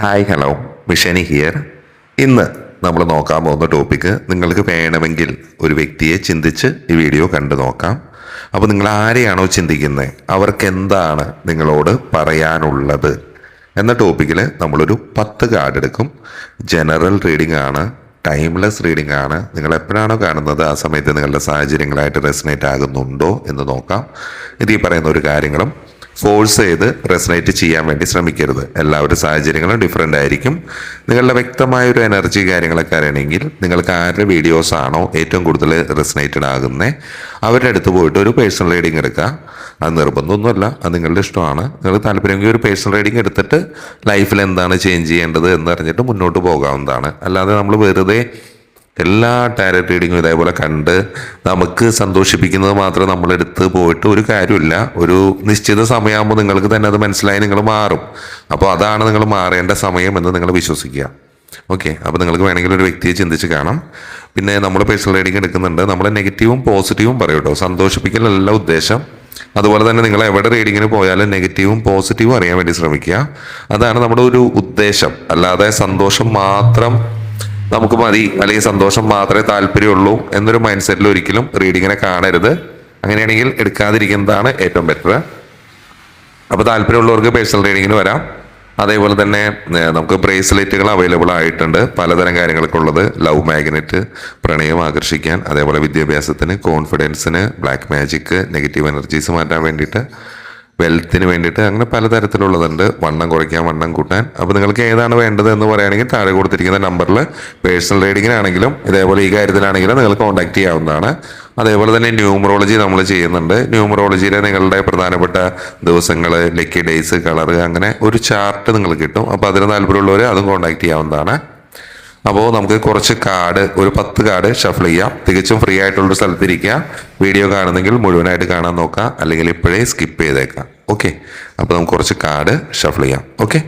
Hi hello മിഷനി here ഇന്ന് നമ്മൾ നോക്കാൻ പോകുന്ന ടോപ്പിക്ക് നിങ്ങൾക്ക് വേണമെങ്കിൽ ഒരു വ്യക്തിയെ ചിന്തിച്ച് ഈ വീഡിയോ കണ്ടു നോക്കാം. അപ്പോൾ നിങ്ങൾ ആരെയാണോ ചിന്തിക്കുന്നത് അവർക്ക് എന്താണ് നിങ്ങളോട് പറയാനുള്ളത്? എന്ന ടോപ്പിക്കിൽ നമ്മളൊരു പത്ത് കാർഡ് എടുക്കും. ജനറൽ റീഡിംഗ് ആണ് ടൈംലെസ് റീഡിംഗ് ആണ്. നിങ്ങൾ എപ്പോഴാണോ കാണുന്നത് ആ സമയത്ത് നിങ്ങളുടെ സാഹചര്യങ്ങളായിട്ട് റെസിനേറ്റ് ആകുന്നുണ്ടോ എന്ന് നോക്കാം. ഇത് ഈ പറയുന്ന ഒരു കാര്യങ്ങളും ഫോഴ്സ് ചെയ്ത് റെസനേറ്റ് ചെയ്യാൻ വേണ്ടി ശ്രമിക്കരുത്. എല്ലാവരുടെ സാഹചര്യങ്ങളും ഡിഫറെന്റ് ആയിരിക്കും. നിങ്ങളുടെ വ്യക്തമായ ഒരു എനർജി കാര്യങ്ങളൊക്കെ അറിയണമെങ്കിൽ നിങ്ങൾക്ക് ആരുടെ വീഡിയോസ് ആണോ ഏറ്റവും കൂടുതൽ റെസനേറ്റഡ് ആകുന്നത് അവരുടെ അടുത്ത് പോയിട്ട് ഒരു പേഴ്സണൽ റീഡിങ് എടുക്കുക. അത് നിർബന്ധമൊന്നുമല്ല അത് നിങ്ങളുടെ ഇഷ്ടമാണ്. നിങ്ങൾ താല്പര്യമെങ്കിൽ ഒരു പേഴ്സണൽ റീഡിങ് എടുത്തിട്ട് ലൈഫിൽ എന്താണ് ചേഞ്ച് ചെയ്യേണ്ടത് എന്ന് അറിഞ്ഞിട്ട് മുന്നോട്ട് പോകാവുന്നതാണ്. അല്ലാതെ നമ്മൾ വെറുതെ എല്ലാ ടാരറ്റ് റീഡിങ്ങും ഇതേപോലെ കണ്ട് നമുക്ക് സന്തോഷിപ്പിക്കുന്നത് മാത്രം നമ്മളെടുത്ത് പോയിട്ട് ഒരു കാര്യമില്ല. ഒരു നിശ്ചിത സമയമാകുമ്പോൾ നിങ്ങൾക്ക് തന്നെ അത് മനസ്സിലായി നിങ്ങൾ മാറും. അപ്പോൾ അതാണ് നിങ്ങൾ മാറേണ്ട സമയം എന്ന് നിങ്ങൾ വിശ്വസിക്കുക. ഓക്കെ അപ്പോൾ നിങ്ങൾക്ക് വേണമെങ്കിൽ ഒരു വ്യക്തിയെ ചിന്തിച്ച് കാണാം. പിന്നെ നമ്മൾ പേഴ്സണൽ റീഡിങ് എടുക്കുന്നുണ്ട്. നമ്മൾ നെഗറ്റീവും പോസിറ്റീവും പറയും കേട്ടോ. സന്തോഷിപ്പിക്കലല്ല ഉദ്ദേശം. അതുപോലെ തന്നെ നിങ്ങൾ എവിടെ റീഡിങ്ങിന് പോയാലും നെഗറ്റീവും പോസിറ്റീവും അറിയാൻ വേണ്ടി ശ്രമിക്കുക. അതാണ് നമ്മുടെ ഒരു ഉദ്ദേശം. അല്ലാതെ സന്തോഷം മാത്രം നമുക്ക് മതി അല്ലെങ്കിൽ സന്തോഷം മാത്രമേ താല്പര്യമുള്ളൂ എന്നൊരു മൈൻഡ് സെറ്റിൽ ഒരിക്കലും റീഡിങ്ങിനെ കാണരുത്. അങ്ങനെയാണെങ്കിൽ എടുക്കാതിരിക്കുന്നതാണ് ഏറ്റവും ബെറ്റർ അപ്പോൾ താല്പര്യമുള്ളവർക്ക് പേഴ്സണൽ റീഡിങ്ങിന് വരാം. അതേപോലെ തന്നെ നമുക്ക് ബ്രേസ്ലെറ്റുകൾ അവൈലബിൾ ആയിട്ടുണ്ട്. പലതരം കാര്യങ്ങളൊക്കെ ഉള്ളത്. ലവ് മാഗ്നറ്റ് പ്രണയം ആകർഷിക്കാൻ അതേപോലെ വിദ്യാഭ്യാസത്തിന് കോൺഫിഡൻസിന് ബ്ലാക്ക് മാജിക്ക് നെഗറ്റീവ് എനർജീസ് മാറ്റാൻ വേണ്ടിയിട്ട് വെൽത്തിന് വേണ്ടിയിട്ട് അങ്ങനെ പലതരത്തിലുള്ളതുണ്ട്. വണ്ണം കുറയ്ക്കാൻ വണ്ണം കൂട്ടാൻ. അപ്പോൾ നിങ്ങൾക്ക് ഏതാണ് വേണ്ടത് എന്ന് പറയുകയാണെങ്കിൽ താഴെ കൊടുത്തിരിക്കുന്ന നമ്പറിൽ പേഴ്സണൽ റീഡിങ്ങിനാണെങ്കിലും ഇതേപോലെ ഈ കാര്യത്തിലാണെങ്കിലും നിങ്ങൾ കോൺടാക്ട് ചെയ്യാവുന്നതാണ്. അതേപോലെ തന്നെ ന്യൂമറോളജി നമ്മൾ ചെയ്യുന്നുണ്ട്. ന്യൂമറോളജിയിലെ നിങ്ങളുടെ പ്രധാനപ്പെട്ട ദിവസങ്ങൾ ലക്കി ഡേയ്സ് കളർ അങ്ങനെ ഒരു ചാർട്ട് നിങ്ങൾ കിട്ടും. അപ്പോൾ അതിന് താല്പര്യമുള്ളവർ അതും കോൺടാക്ട് ചെയ്യാവുന്നതാണ്. അപ്പോൾ നമുക്ക് കുറച്ച് കാർഡ് ഒരു പത്ത് കാർഡ് ഷഫിൾ ചെയ്യാം. തികച്ചും ഫ്രീ ആയിട്ടുള്ള സ്ഥലത്തിരിക്കുക. വീഡിയോ കാണുന്നെങ്കിൽ മുഴുവനായിട്ട് കാണാൻ നോക്കാം അല്ലെങ്കിൽ ഇപ്പോഴേ സ്കിപ്പ് ചെയ്തേക്കാം ഓക്കെ അപ്പോൾ നമുക്ക് കുറച്ച് കാർഡ് ഷഫിൾ ചെയ്യാം. ഓക്കെ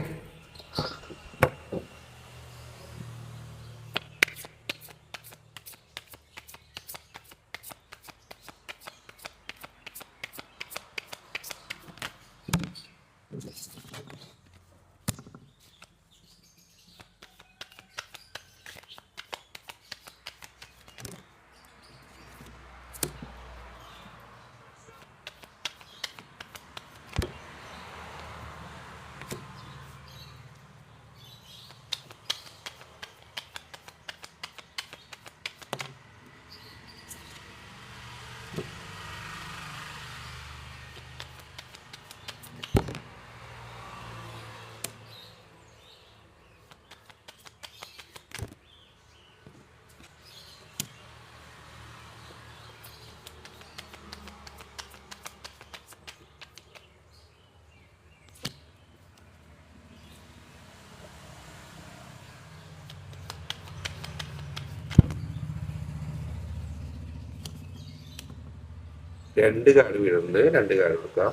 രണ്ട് കാർഡ് വീഴുന്നുണ്ട് രണ്ട് കാർഡ് കൊടുക്കാം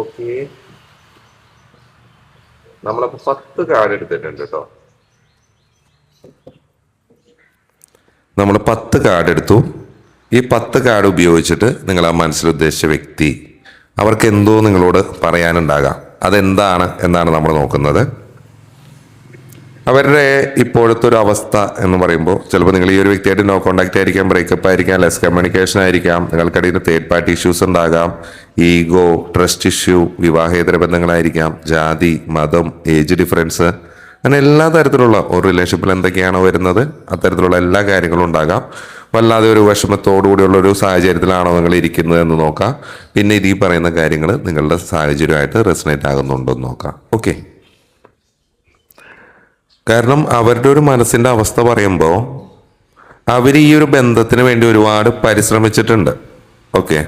ഓക്കെ. നമ്മളപ്പോ പത്ത് കാർഡ് എടുത്തിട്ടുണ്ട് കേട്ടോ. നമ്മൾ പത്ത് കാർഡ് എടുത്തു. ഈ പത്ത് കാർഡ് ഉപയോഗിച്ചിട്ട് നിങ്ങൾ ആ മനസ്സിൽ ഉദ്ദേശിച്ച വ്യക്തി അവർക്ക് എന്തോ നിങ്ങളോട് പറയാനുണ്ടാകാം. അതെന്താണ് എന്നാണ് നമ്മൾ നോക്കുന്നത്. അവരുടെ ഇപ്പോഴത്തെ ഒരു അവസ്ഥ എന്ന് പറയുമ്പോൾ ചിലപ്പോൾ നിങ്ങൾ ഈ ഒരു വ്യക്തിയായിട്ട് നോ കോണ്ടാക്ട് ആയിരിക്കാം ബ്രേക്കപ്പ് ആയിരിക്കാം ലെസ് കമ്മ്യൂണിക്കേഷൻ ആയിരിക്കാം നിങ്ങൾക്കിടയിൽ തേർഡ് പാർട്ടി ഇഷ്യൂസ് ഉണ്ടാകാം ഈഗോ ട്രസ്റ്റ് ഇഷ്യൂ വിവാഹേതര ബന്ധങ്ങളായിരിക്കാം ജാതി മതം ഏജ് ഡിഫറൻസ് അങ്ങനെ എല്ലാ തരത്തിലുള്ള ഒരു റിലേഷൻഷിപ്പിൽ എന്തൊക്കെയാണോ വരുന്നത് അത്തരത്തിലുള്ള എല്ലാ കാര്യങ്ങളും ഉണ്ടാകാം. വല്ലാതെ ഒരു വിഷമത്തോടുകൂടിയുള്ള ഒരു സാഹചര്യത്തിലാണോ നിങ്ങൾ ഇരിക്കുന്നത് എന്ന് നോക്കാം. പിന്നെ ഇത് ഈ പറയുന്ന കാര്യങ്ങൾ നിങ്ങളുടെ സാഹചര്യമായിട്ട് റെസനേറ്റ് ആകുന്നുണ്ടോ എന്ന് നോക്കാം. ഓക്കെ കാരണം അവരുടെ ഒരു മനസ്സിന്റെ അവസ്ഥ പറയുമ്പോൾ അവർ ഈ ഒരു ബന്ധത്തിന് വേണ്ടി ഒരുപാട് പരിശ്രമിച്ചിട്ടുണ്ട്. ഓക്കെ?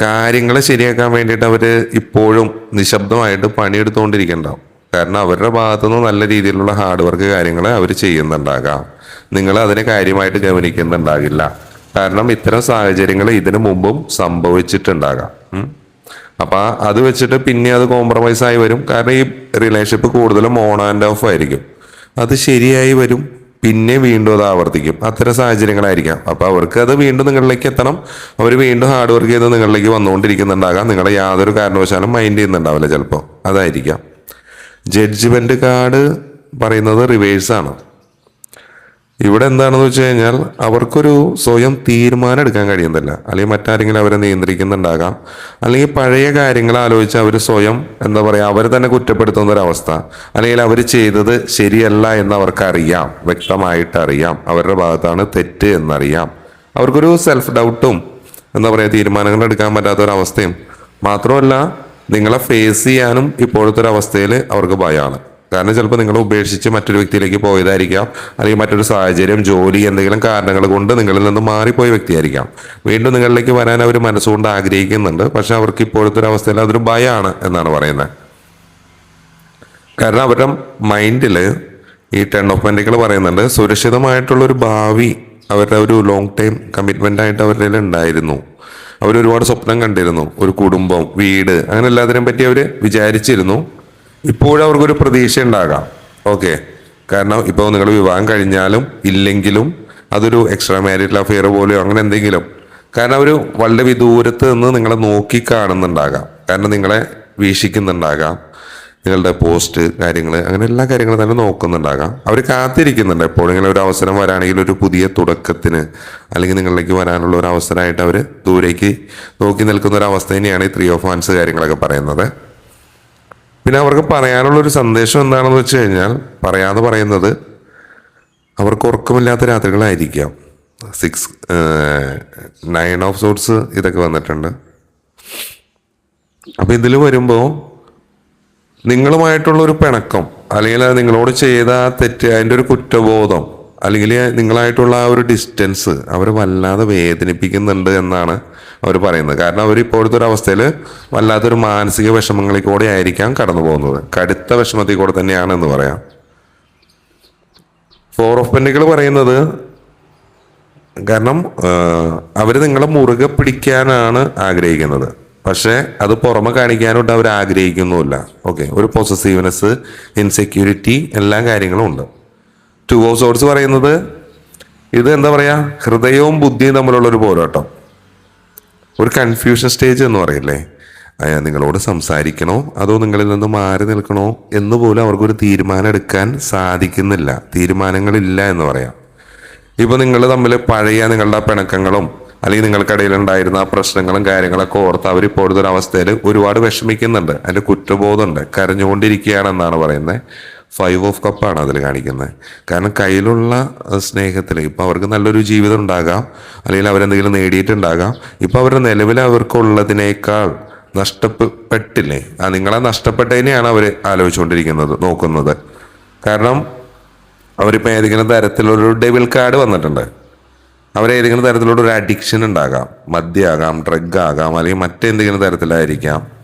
കാര്യങ്ങൾ ശരിയാക്കാൻ വേണ്ടിയിട്ട് അവർ ഇപ്പോഴും നിശബ്ദമായിട്ട് പണിയെടുത്തുകൊണ്ടിരിക്കണ്ടാവും. കാരണം അവരുടെ ഭാഗത്തുനിന്ന് നല്ല രീതിയിലുള്ള ഹാർഡ് വർക്ക് കാര്യങ്ങൾ അവർ ചെയ്യുന്നുണ്ടാകാം. നിങ്ങൾ അതിനെ കാര്യമായിട്ട് ഗവനിക്കുന്നുണ്ടാകില്ല. കാരണം ഇത്തരം സാഹചര്യങ്ങൾ ഇതിനു മുമ്പും സംഭവിച്ചിട്ടുണ്ടാകാം. ഉം. അപ്പൊ അത് വെച്ചിട്ട് പിന്നെ അത് കോംപ്രമൈസ് ആയി വരും. കാരണം ഈ റിലേഷൻഷിപ്പ് കൂടുതലും ഓൺ ആൻഡ് ഓഫ് ആയിരിക്കും. അത് ശരിയായി വരും പിന്നെ വീണ്ടും അത് ആവർത്തിക്കും. അത്തരം സാഹചര്യങ്ങളായിരിക്കാം. അപ്പോൾ അവർക്ക് അത് വീണ്ടും നിങ്ങളിലേക്ക് എത്തണം. അവർ വീണ്ടും ഹാർഡ് വർക്ക് ചെയ്ത് നിങ്ങളിലേക്ക് വന്നുകൊണ്ടിരിക്കുന്നുണ്ടാകാം. നിങ്ങളെ യാതൊരു കാരണവശാലും മൈൻഡ് ചെയ്യുന്നുണ്ടാവില്ല ചിലപ്പോൾ അതായിരിക്കാം. ജഡ്ജ്മെന്റ് കാർഡ് പറയുന്നത് റിവേഴ്സാണ് ഇവിടെ എന്താണെന്ന് വെച്ച് കഴിഞ്ഞാൽ അവർക്കൊരു സ്വയം തീരുമാനം എടുക്കാൻ കഴിയുന്നില്ല. അല്ലെങ്കിൽ മറ്റാരെങ്കിലും അവരെ നിയന്ത്രിക്കുന്നുണ്ടാകാം. അല്ലെങ്കിൽ പഴയ കാര്യങ്ങൾ ആലോചിച്ച് അവർ സ്വയം എന്താ പറയുക അവർ തന്നെ കുറ്റപ്പെടുത്തുന്ന ഒരവസ്ഥ. അല്ലെങ്കിൽ അവർ ചെയ്തത് ശരിയല്ല എന്ന് അവർക്കറിയാം. വ്യക്തമായിട്ട് അറിയാം. അവരുടെ ഭാഗത്താണ് തെറ്റ് എന്നറിയാം. അവർക്കൊരു സെൽഫ് ഡൗട്ടും എന്താ പറയുക തീരുമാനങ്ങൾ എടുക്കാൻ പറ്റാത്ത ഒരു അവസ്ഥയും മാത്രമല്ല നിങ്ങളെ ഫേസ് ചെയ്യാനും ഇപ്പോഴത്തെ ഒരു അവസ്ഥയിൽ അവർക്ക് ഭയമാണ്. കാരണം ചിലപ്പോൾ നിങ്ങൾ ഉപേക്ഷിച്ച് മറ്റൊരു വ്യക്തിയിലേക്ക് പോയതായിരിക്കാം. അല്ലെങ്കിൽ മറ്റൊരു സാഹചര്യം ജോലി എന്തെങ്കിലും കാരണങ്ങൾ കൊണ്ട് നിങ്ങളിൽ നിന്ന് മാറിപ്പോയ വ്യക്തിയായിരിക്കാം. വീണ്ടും നിങ്ങളിലേക്ക് വരാൻ അവർ മനസ്സുകൊണ്ട് ആഗ്രഹിക്കുന്നുണ്ട്. പക്ഷെ അവർക്ക് ഇപ്പോഴത്തെ ഒരു അവസ്ഥയിൽ അതൊരു ഭയമാണ് എന്നാണ് പറയുന്നത്. കാരണം അവരുടെ മൈൻഡിൽ ഈ ടെൺ ഓഫ് പെൻഡിക്കൾ പറയുന്നുണ്ട് സുരക്ഷിതമായിട്ടുള്ളൊരു ഭാവി അവരുടെ ഒരു ലോങ് ടൈം കമ്മിറ്റ്മെന്റ് ആയിട്ട് അവരുടെ ഉണ്ടായിരുന്നു. അവർ ഒരുപാട് സ്വപ്നം കണ്ടിരുന്നു. ഒരു കുടുംബം വീട് അങ്ങനെ എല്ലാത്തിനെയും പറ്റി അവർ വിചാരിച്ചിരുന്നു. ഇപ്പോഴും അവർക്കൊരു പ്രതീക്ഷ ഉണ്ടാകാം ഓക്കെ. കാരണം ഇപ്പോൾ നിങ്ങൾ വിവാഹം കഴിഞ്ഞാലും ഇല്ലെങ്കിലും അതൊരു എക്സ്ട്രാ മാരിറ്റൽ അഫെയർ പോലെയോ അങ്ങനെ എന്തെങ്കിലും. കാരണം അവർ വളരെ വിദൂരത്ത് നിന്ന് നിങ്ങളെ നോക്കി കാണുന്നുണ്ടാകാം. കാരണം നിങ്ങളെ വീക്ഷിക്കുന്നുണ്ടാകാം. നിങ്ങളുടെ പോസ്റ്റ് കാര്യങ്ങൾ അങ്ങനെ എല്ലാ കാര്യങ്ങളും തന്നെ നോക്കുന്നുണ്ടാകാം. അവർ കാത്തിരിക്കുന്നുണ്ട് എപ്പോഴെങ്കിലും ഒരു അവസരം വരാണെങ്കിൽ ഒരു പുതിയ തുടക്കത്തിന് അല്ലെങ്കിൽ നിങ്ങളിലേക്ക് വരാനുള്ള ഒരു അവസരമായിട്ട് അവർ ദൂരേക്ക് നോക്കി നിൽക്കുന്ന ഒരു അവസ്ഥ തന്നെയാണ് ഈ ത്രീ ഓഫ് ഹാൻസ് കാര്യങ്ങളൊക്കെ പറയുന്നത്. പിന്നെ അവർക്ക് പറയാനുള്ള ഒരു സന്ദേശം എന്താണെന്ന് വെച്ച് കഴിഞ്ഞാൽ പറയാതെ പറയുന്നത് അവർക്ക് ഉറക്കമില്ലാത്ത രാത്രികളായിരിക്കാം. സിക്സ് നയൻ ഓഫ് സോട്സ് ഇതൊക്കെ വന്നിട്ടുണ്ട്. അപ്പം ഇതിൽ വരുമ്പോൾ നിങ്ങളുമായിട്ടുള്ള ഒരു പിണക്കം അല്ലെങ്കിൽ നിങ്ങളോട് ചെയ്ത തെറ്റ് അതിന്റെ ഒരു കുറ്റബോധം അല്ലെങ്കിൽ നിങ്ങളായിട്ടുള്ള ആ ഒരു ഡിസ്റ്റൻസ് അവരെ വല്ലാതെ വേദനിപ്പിക്കുന്നുണ്ട് എന്നാണ് അവർ പറയുന്നത്. കാരണം അവർ ഇപ്പോഴത്തെ ഒരു അവസ്ഥയിൽ വല്ലാത്തൊരു മാനസിക വിഷമങ്ങളിൽ കൂടെ ആയിരിക്കാം കടന്നു പോകുന്നത്. കടുത്ത വിഷമത്തിൽ കൂടെ തന്നെയാണ് എന്ന് പറയാം. ഫോർ ഓഫ് പെൻഡുകൾ പറയുന്നത് കാരണം അവർ നിങ്ങളെ മുറുകെ പിടിക്കാനാണ് ആഗ്രഹിക്കുന്നത്. പക്ഷേ അത് പുറമെ കാണിക്കാനോട്ട് അവർ ആഗ്രഹിക്കുന്നുമില്ല. ഓക്കെ ഒരു പൊസസീവ്നെസ് ഇൻസെക്യൂരിറ്റി എല്ലാ കാര്യങ്ങളും ഉണ്ട്. ടു ഓഫ് സോർട്സ് പറയുന്നത് ഇത് എന്താ പറയുക ഹൃദയവും ബുദ്ധിയും തമ്മിലുള്ള ഒരു പോരാട്ടം. ഒരു കൺഫ്യൂഷൻ സ്റ്റേജ് എന്ന് പറയില്ലേ? അയ്യ, നിങ്ങളോട് സംസാരിക്കണോ? അതോ നിങ്ങളിൽ നിന്ന് മാറി നിൽക്കണോ? എന്ന് പോലും അവർക്കൊരു തീരുമാനം എടുക്കാൻ സാധിക്കുന്നില്ല. തീരുമാനങ്ങളില്ല എന്ന് പറയാം. ഇപ്പൊ നിങ്ങൾ തമ്മിൽ പഴയ നിങ്ങളുടെ പിണക്കങ്ങളും അല്ലെങ്കിൽ നിങ്ങൾക്കിടയിൽ ഉണ്ടായിരുന്ന പ്രശ്നങ്ങളും കാര്യങ്ങളൊക്കെ ഓർത്ത് അവർ ഇപ്പോഴത്തെ ഒരു അവസ്ഥയിൽ ഒരുപാട് വിഷമിക്കുന്നുണ്ട്. അതിന്റെ കുറ്റബോധമുണ്ട്. കരഞ്ഞുകൊണ്ടിരിക്കുകയാണെന്നാണ് പറയുന്നത്. ഫൈവ് ഓഫ് കപ്പാണ് അതിൽ കാണിക്കുന്നത്. കാരണം കയ്യിലുള്ള സ്നേഹത്തിൽ ഇപ്പോൾ അവർക്ക് നല്ലൊരു ജീവിതം ഉണ്ടാകാം. അല്ലെങ്കിൽ അവരെന്തെങ്കിലും നേടിയിട്ടുണ്ടാകാം. ഇപ്പോൾ അവരുടെ നിലവിൽ അവർക്കുള്ളതിനേക്കാൾ നഷ്ടപ്പെട്ടില്ലേ? ആ നിങ്ങളെ നഷ്ടപ്പെട്ടതിനെയാണ് അവർ ആലോചിച്ചുകൊണ്ടിരിക്കുന്നത് നോക്കുന്നത്. കാരണം അവരിപ്പോൾ ഏതെങ്കിലും തരത്തിലൊരു ഡെവിൽ കാർഡ് വന്നിട്ടുണ്ട്. അവരേതെങ്കിലും തരത്തിലുള്ള ഒരു അഡിക്ഷൻ ഉണ്ടാകാം. മദ്യമാകാം ഡ്രഗ് ആകാം അല്ലെങ്കിൽ മറ്റെന്തെങ്കിലും തരത്തിലായിരിക്കാം.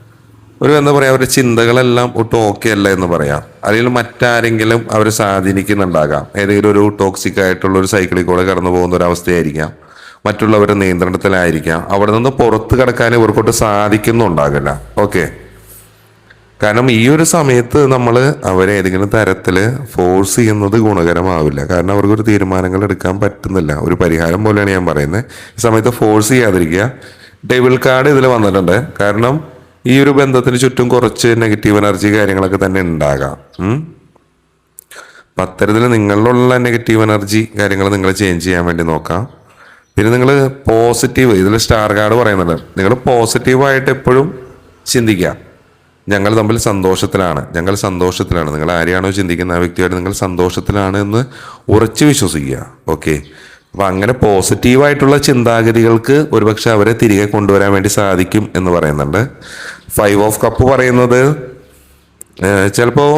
ഒരു എന്താ പറയുക അവരുടെ ചിന്തകളെല്ലാം ഒട്ടും ഓക്കെ അല്ല എന്ന് പറയാം. അല്ലെങ്കിൽ മറ്റാരെങ്കിലും അവരെ സ്വാധീനിക്കുന്നുണ്ടാകാം. ഏതെങ്കിലും ഒരു ടോക്സിക് ആയിട്ടുള്ള ഒരു സൈക്കിളിൽ കൂടെ കടന്നു പോകുന്ന ഒരു അവസ്ഥയായിരിക്കാം. മറ്റുള്ളവരുടെ നിയന്ത്രണത്തിലായിരിക്കാം. അവിടെ നിന്ന് പുറത്ത് കിടക്കാൻ ഇവർക്കൊട്ട് സാധിക്കുന്നുണ്ടാകില്ല. ഓക്കെ കാരണം ഈ ഒരു സമയത്ത് നമ്മൾ അവരെ ഏതെങ്കിലും തരത്തിൽ ഫോഴ്സ് ചെയ്യുന്നത് ഗുണകരമാവില്ല. കാരണം അവർക്കൊരു തീരുമാനങ്ങൾ എടുക്കാൻ പറ്റുന്നില്ല. ഒരു പരിഹാരം പോലെയാണ് ഞാൻ പറയുന്നത്. ഈ സമയത്ത് ഫോഴ്സ് ചെയ്യാതിരിക്കുക. ഡെബിൾ കാർഡ് ഇതിൽ വന്നിട്ടുണ്ട്. കാരണം ഈ ഒരു ബന്ധത്തിന് ചുറ്റും കുറച്ച് നെഗറ്റീവ് എനർജി കാര്യങ്ങളൊക്കെ തന്നെ ഉണ്ടാകാം. അപ്പം അത്തരത്തിൽ നിങ്ങളിലുള്ള നെഗറ്റീവ് എനർജി കാര്യങ്ങൾ നിങ്ങൾ ചേഞ്ച് ചെയ്യാൻ വേണ്ടി നോക്കാം. പിന്നെ നിങ്ങൾ പോസിറ്റീവ് ഇതിൽ സ്റ്റാർ കാർഡ് പറയുന്നുണ്ട്. നിങ്ങൾ പോസിറ്റീവായിട്ട് എപ്പോഴും ചിന്തിക്കുക. ഞങ്ങൾ തമ്മിൽ സന്തോഷത്തിലാണ്. ഞങ്ങൾ സന്തോഷത്തിലാണ്. നിങ്ങൾ ആരെയാണോ ചിന്തിക്കുന്ന ആ വ്യക്തിയായിട്ട് നിങ്ങൾ സന്തോഷത്തിലാണ് എന്ന് ഉറച്ചു വിശ്വസിക്കുക. ഓക്കെ അപ്പം അങ്ങനെ പോസിറ്റീവായിട്ടുള്ള ചിന്താഗതികൾക്ക് ഒരുപക്ഷെ അവരെ തിരികെ കൊണ്ടുവരാൻ വേണ്ടി സാധിക്കും എന്ന് പറയുന്നുണ്ട്. ഫൈവ് ഓഫ് കപ്പ് പറയുന്നത് ചിലപ്പോൾ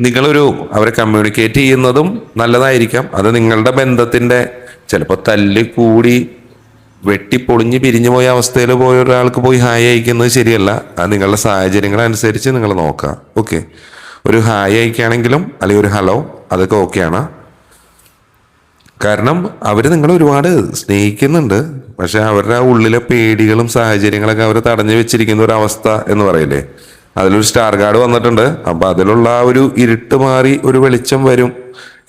നിങ്ങളൊരു അവരെ കമ്മ്യൂണിക്കേറ്റ് ചെയ്യുന്നതും നല്ലതായിരിക്കാം. അത് നിങ്ങളുടെ ബന്ധത്തിന്റെ ചിലപ്പോൾ തല്ല് കൂടി വെട്ടിപ്പൊളിഞ്ഞ് പിരിഞ്ഞു പോയ അവസ്ഥയിൽ പോയ ഒരാൾക്ക് പോയി ഹായ് അയക്കുന്നത് ശരിയല്ല. അത് നിങ്ങളുടെ സാഹചര്യങ്ങളനുസരിച്ച് നിങ്ങൾ നോക്കുക. ഓക്കെ ഒരു ഹായ് അയക്കുകയാണെങ്കിലും അല്ലെങ്കിൽ ഒരു ഹലോ അതൊക്കെ ഓക്കെയാണ് കാരണം അവർ നിങ്ങളെ ഒരുപാട് സ്നേഹിക്കുന്നുണ്ട്. പക്ഷെ അവരുടെ ഉള്ളിലെ പേടികളും സാഹചര്യങ്ങളൊക്കെ അവർ തടഞ്ഞു വെച്ചിരിക്കുന്ന ഒരു അവസ്ഥ എന്ന് പറയില്ലേ? അതിലൊരു സ്റ്റാർ കാർഡ് വന്നിട്ടുണ്ട്. അപ്പൊ അതിലുള്ള ആ ഒരു ഇരുട്ട് മാറി ഒരു വെളിച്ചം വരും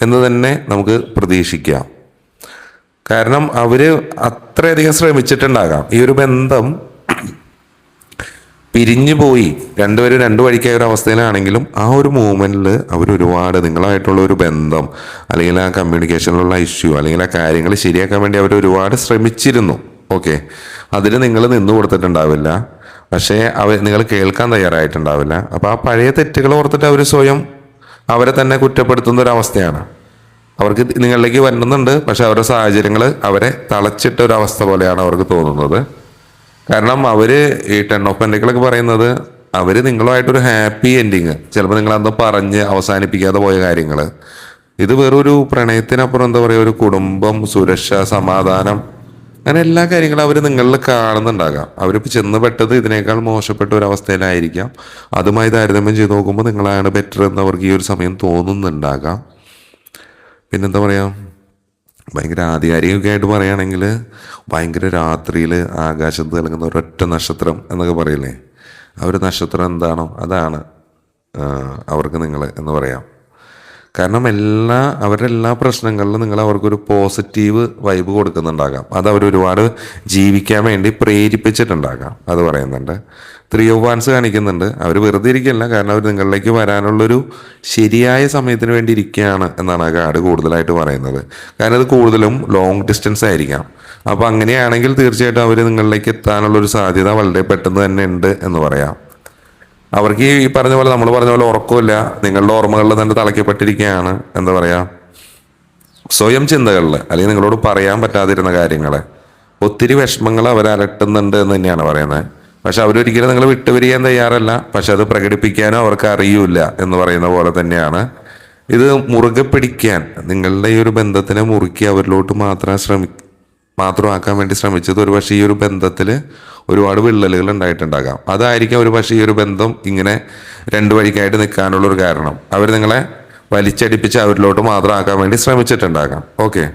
എന്ന് തന്നെ നമുക്ക് പ്രതീക്ഷിക്കാം. കാരണം അവർ അത്രയധികം ശ്രമിച്ചിട്ടുണ്ടാകാം. ഈ ഒരു ബന്ധം പിരിഞ്ഞു പോയി രണ്ടുപേരും രണ്ടു വഴിക്കായ ഒരു അവസ്ഥയിലാണെങ്കിലും ആ ഒരു മൂമെന്റിൽ അവർ ഒരുപാട് നിങ്ങളായിട്ടുള്ള ഒരു ബന്ധം അല്ലെങ്കിൽ ആ കമ്മ്യൂണിക്കേഷനിലുള്ള ഇഷ്യൂ അല്ലെങ്കിൽ ആ കാര്യങ്ങൾ ശരിയാക്കാൻ വേണ്ടി അവർ ഒരുപാട് ശ്രമിച്ചിരുന്നു. ഓക്കെ അതിന് നിങ്ങൾ നിന്ന് കൊടുത്തിട്ടുണ്ടാവില്ല. പക്ഷേ അവർ നിങ്ങൾ കേൾക്കാൻ തയ്യാറായിട്ടുണ്ടാവില്ല. അപ്പോൾ ആ പഴയ തെറ്റുകൾ ഓർത്തിട്ട് അവർ സ്വയം അവരെ തന്നെ കുറ്റപ്പെടുത്തുന്ന ഒരു അവസ്ഥയാണ്. അവർക്ക് നിങ്ങളിലേക്ക് വരുന്നുണ്ട് പക്ഷെ അവരുടെ സാഹചര്യങ്ങൾ അവരെ തളച്ചിട്ട ഒരു അവസ്ഥ പോലെയാണ് അവർക്ക് തോന്നുന്നത്. കാരണം അവർ ഈ ടെൻ ഓഫ് പെൻഡിക്കളൊക്കെ പറയുന്നത് അവർ നിങ്ങളുമായിട്ടൊരു ഹാപ്പി എൻഡിങ് ചിലപ്പോൾ നിങ്ങൾ അന്ന് പറഞ്ഞ് അവസാനിപ്പിക്കാതെ പോയ കാര്യങ്ങൾ. ഇത് വെറൊരു പ്രണയത്തിനപ്പുറം എന്താ പറയുക ഒരു കുടുംബം സുരക്ഷ സമാധാനം അങ്ങനെ എല്ലാ കാര്യങ്ങളും അവർ നിങ്ങളിൽ കാണുന്നുണ്ടാകാം. അവരിപ്പോൾ ചെന്ന് പെട്ടത് ഇതിനേക്കാൾ മോശപ്പെട്ട ഒരു അവസ്ഥയിലായിരിക്കാം. അതുമായി താരതമ്യം ചെയ്ത് നോക്കുമ്പോൾ നിങ്ങളാണ് ബെറ്റർ എന്ന് അവർക്ക് ഈ ഒരു സമയം തോന്നുന്നുണ്ടാകാം. പിന്നെന്താ പറയുക ഭയങ്കര ആധികാരികമൊക്കെ ആയിട്ട് പറയുകയാണെങ്കിൽ ഭയങ്കര രാത്രിയിൽ ആകാശത്ത് തിളങ്ങുന്ന ഒരൊറ്റ നക്ഷത്രം എന്നൊക്കെ പറയില്ലേ? ആ ഒരു നക്ഷത്രം എന്താണോ അതാണ് അവർക്ക് നിങ്ങൾ എന്ന് പറയാം. കാരണം എല്ലാ അവരുടെ എല്ലാ പ്രശ്നങ്ങളിലും നിങ്ങൾ അവർക്കൊരു പോസിറ്റീവ് വൈബ് കൊടുക്കുന്നുണ്ടാകാം. അത് അവർ ഒരുപാട് ജീവിക്കാൻ വേണ്ടി പ്രേരിപ്പിച്ചിട്ടുണ്ടാകാം. അത് പറയുന്നുണ്ട്. ത്രീ ഓഫ് വാൻസ് കാണിക്കുന്നുണ്ട്. അവർ വെറുതെ ഇരിക്കില്ല കാരണം അവർ നിങ്ങളിലേക്ക് വരാനുള്ളൊരു ശരിയായ സമയത്തിന് വേണ്ടി ഇരിക്കുകയാണ് എന്നാണ് ആ കാർഡ് കൂടുതലായിട്ട് പറയുന്നത്. കാരണം അത് കൂടുതലും ലോങ് ഡിസ്റ്റൻസ് ആയിരിക്കാം. അപ്പോൾ അങ്ങനെയാണെങ്കിൽ തീർച്ചയായിട്ടും അവർ നിങ്ങളിലേക്ക് എത്താനുള്ളൊരു സാധ്യത വളരെ പെട്ടെന്ന് തന്നെ ഉണ്ട് എന്ന് പറയാം. അവർക്ക് ഈ പറഞ്ഞ പോലെ നമ്മൾ പറഞ്ഞ പോലെ ഉറക്കമില്ല. നിങ്ങളുടെ ഓർമ്മകളിൽ തന്നെ തളയ്ക്കപ്പെട്ടിരിക്കുകയാണ്. എന്താ പറയാ? സ്വയം ചിന്തകളിൽ അല്ലെങ്കിൽ നിങ്ങളോട് പറയാൻ പറ്റാതിരുന്ന കാര്യങ്ങളെ. ഒത്തിരി വിഷമങ്ങൾ അവർ അലട്ടുന്നുണ്ട് എന്ന് തന്നെയാണ് പറയുന്നത്. പക്ഷെ അവരൊരിക്കലും നിങ്ങൾ വിട്ടുപിരിയാൻ തയ്യാറല്ല. പക്ഷെ അത് പ്രകടിപ്പിക്കാനോ അവർക്ക് അറിയൂല എന്ന് പറയുന്ന പോലെ തന്നെയാണ്. ഇത് മുറുകെ പിടിക്കാൻ നിങ്ങളുടെ ഈ ഒരു ബന്ധത്തിനെ മുറുക്കി അവരിലോട്ട് മാത്രം ശ്രമി മാത്രമാക്കാൻ വേണ്ടി ശ്രമിച്ചത് ഒരു പക്ഷേ ഈ ഒരു ബന്ധത്തിൽ ഒരുപാട് വിള്ളലുകൾ ഉണ്ടായിട്ടുണ്ടാകാം. അതായിരിക്കും ഒരു പക്ഷേ ഈ ഒരു ബന്ധം ഇങ്ങനെ രണ്ടു വഴിക്കായിട്ട് നിൽക്കാനുള്ള ഒരു കാരണം. അവർ നിങ്ങളെ വലിച്ചടിപ്പിച്ച് അവരിലോട്ട് മാത്രം ആക്കാൻ വേണ്ടി ശ്രമിച്ചിട്ടുണ്ടാകാം. ഓക്കെ.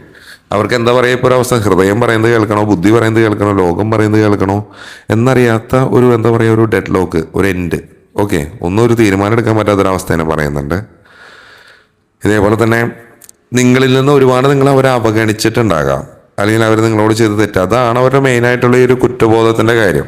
അവർക്ക് എന്താ പറയുക ഇപ്പോൾ ഒരവസ്ഥ ഹൃദയം പറയുന്നത് കേൾക്കണോ? ബുദ്ധി പറയുന്നത് കേൾക്കണോ? ലോകം പറയുന്നത് കേൾക്കണോ? എന്നറിയാത്ത ഒരു എന്താ പറയുക ഒരു ഡെഡ് ലോക്ക് ഒരു എൻഡ് ഓക്കെ. ഒന്നും ഒരു തീരുമാനം എടുക്കാൻ പറ്റാത്തൊരവസ്ഥ പറയുന്നുണ്ട്. ഇതേപോലെ തന്നെ നിങ്ങളിൽ നിന്ന് ഒരുപാട് നിങ്ങൾ അവരെ അവഗണിച്ചിട്ടുണ്ടാകാം. അല്ലെങ്കിൽ അവർ നിങ്ങളോട് ചെയ്ത് തെറ്റ്. അതാണ് അവരുടെ മെയിനായിട്ടുള്ള ഈ ഒരു കുറ്റബോധത്തിന്റെ കാര്യം.